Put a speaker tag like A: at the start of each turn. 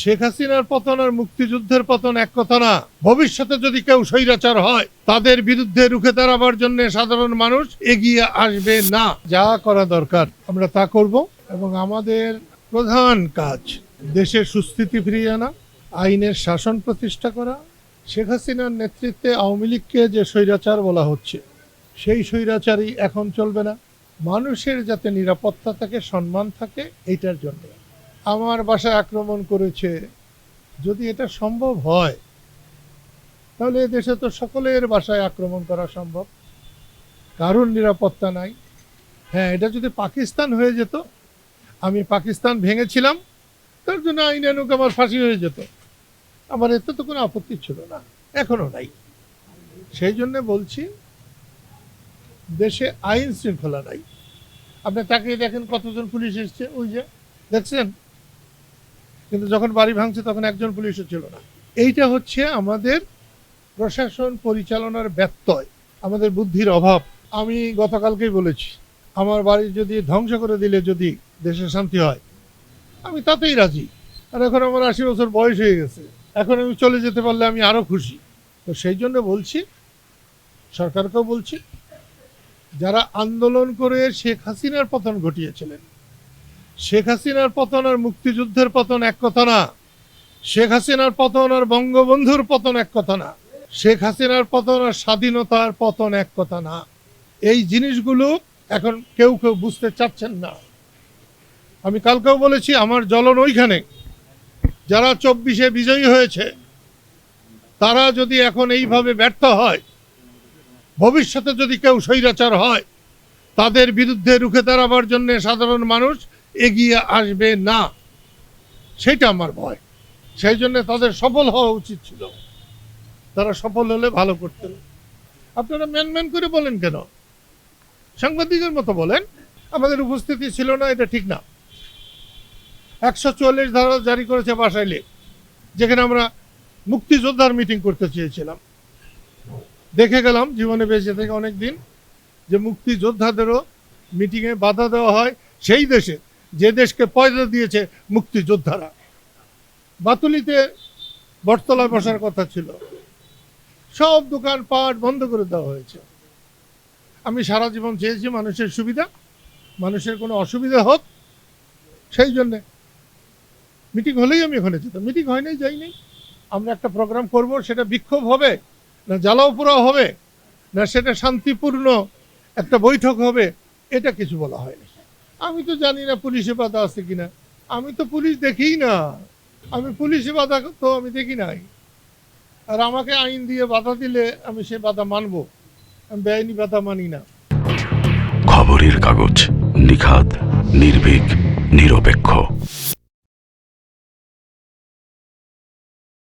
A: শেখ হাসিনার পতন আর মুক্তিযুদ্ধের পতন এক কথা না। ভবিষ্যতে যদি কেউ স্বৈরাচার হয়, তাদের বিরুদ্ধে রুখে দাঁড়াবার জন্য সাধারণ মানুষ এগিয়ে আসবে না। যা করা দরকার, আমরা তা করব এবং আমাদের প্রধান কাজ দেশের সুস্থিতি ফিরিয়ে আনা, আইনের শাসন প্রতিষ্ঠা করা। শেখ হাসিনার নেতৃত্বে আওয়ামী লীগকে যে স্বৈরাচার বলা হচ্ছে, সেই স্বৈরাচারই এখন চলবে না। মানুষের যাতে নিরাপত্তা থাকে, সম্মান থাকে, এইটার জন্য। আমার বাসায় আক্রমণ করেছে। যদি এটা সম্ভব হয়, তাহলে দেশে তো সকলের বাসায় আক্রমণ করা সম্ভব। কারণ নিরাপত্তা নাই। হ্যাঁ এটা যদি পাকিস্তান হয়ে যেত, আমি পাকিস্তান ভেঙেছিলাম, তার জন্য আইনানুক আমার ফাঁসি হয়ে যেত। আমার এতে তো কোনো আপত্তি ছিল না এখনও নাই। সেই জন্য বলছি, দেশে আইন শৃঙ্খলা নাই। আপনি তাকে দেখেন কতজন পুলিশ এসছে। ওই যে, দেখছেন? কিন্তু যখন বাড়ি ভাঙছে তখন একজন পুলিশও ছিল না। এইটা হচ্ছে আমাদের প্রশাসন পরিচালনার ব্যত্যয়, আমাদের বুদ্ধির অভাব। আমি গতকালকেই বলেছি, আমার বাড়ি যদি ধ্বংস করে দিলে যদি দেশে শান্তি হয়, আমি তাতেই রাজি। আর এখন আমার আশি বছর বয়স হয়ে গেছে, এখন আমি চলে যেতে পারলে আমি আরও খুশি। তো সেই জন্য বলছি, সরকারকেও বলছি, যারা আন্দোলন করে শেখ হাসিনার পতন ঘটিয়েছিলেন শেখ হাসিনার পতন আর মুক্তিযুদ্ধের পতন এক কথা না। শেখ হাসিনার পতন আর বঙ্গবন্ধুর পতন এক কথা না। শেখ হাসিনার পতন আর স্বাধীনতার পতন এক কথা না। এই জিনিসগুলো এখন কেউ কেউ বুঝতে চাচ্ছেন না। আমি কালকেও বলেছি, আমার জ্বলন ওইখানে। যারা চব্বিশে বিজয়ী হয়েছে, তারা যদি এখন এইভাবে ব্যর্থ হয়, ভবিষ্যতে যদি কেউ স্বৈরাচার হয়, তাদের বিরুদ্ধে রুখে দাঁড়াবার জন্য সাধারণ মানুষ এগিয়ে আসবে না। সেটা আমার ভয়। সেই জন্য তাদের সফল হওয়া উচিত ছিল। তারা সফল হলে ভালো করতেন। আপনারা ম্যান ম্যান করে বলেন কেন? সাংবাদিকের মতো বলেন, আমাদের উপস্থিতি ছিল না, এটা ঠিক না। একশো চুয়াল্লিশ ধারা জারি করেছে বাসাইলে যেখানে আমরা মুক্তিযোদ্ধার মিটিং করতে চেয়েছিলাম। দেখে গেলাম জীবনে বেঁচে থেকে অনেক দিন যে মুক্তিযোদ্ধাদেরও মিটিংয়ে বাধা দেওয়া হয়। সেই দেশে যে দেশকে পয়সা দিয়েছে মুক্তিযোদ্ধারা। বাতুলিতে বটতলায় বসার কথা ছিল। সব দোকান পাট বন্ধ করে দেওয়া হয়েছে। আমি সারা জীবন চেয়েছি মানুষের সুবিধা, মানুষের কোনো অসুবিধা হোক, সেই জন্যে মিটিং হলেই আমি ওখানে যেতাম। মিটিং হয় নাই, যাই নাই। আমরা একটা প্রোগ্রাম করব, সেটা বিক্ষোভ হবে, না জ্বালাও পোড়াও হবে, না সেটা শান্তিপূর্ণ একটা বৈঠক হবে, এটা কিছু বলা হয়নি। আমি তো জানি না পুলিশে বাধা আছে কিনা। আমি তো পুলিশ দেখিই না। আমি পুলিশে বাধা তো আমি দেখি নাই। আর আমাকে আইন দিয়ে বাধা দিলে আমি সে বাধা মানবো। আমি বেআইনি বাধা মানি না।
B: খবরের কাগজ নিখাত নির্ভীক, নিরপেক্ষ।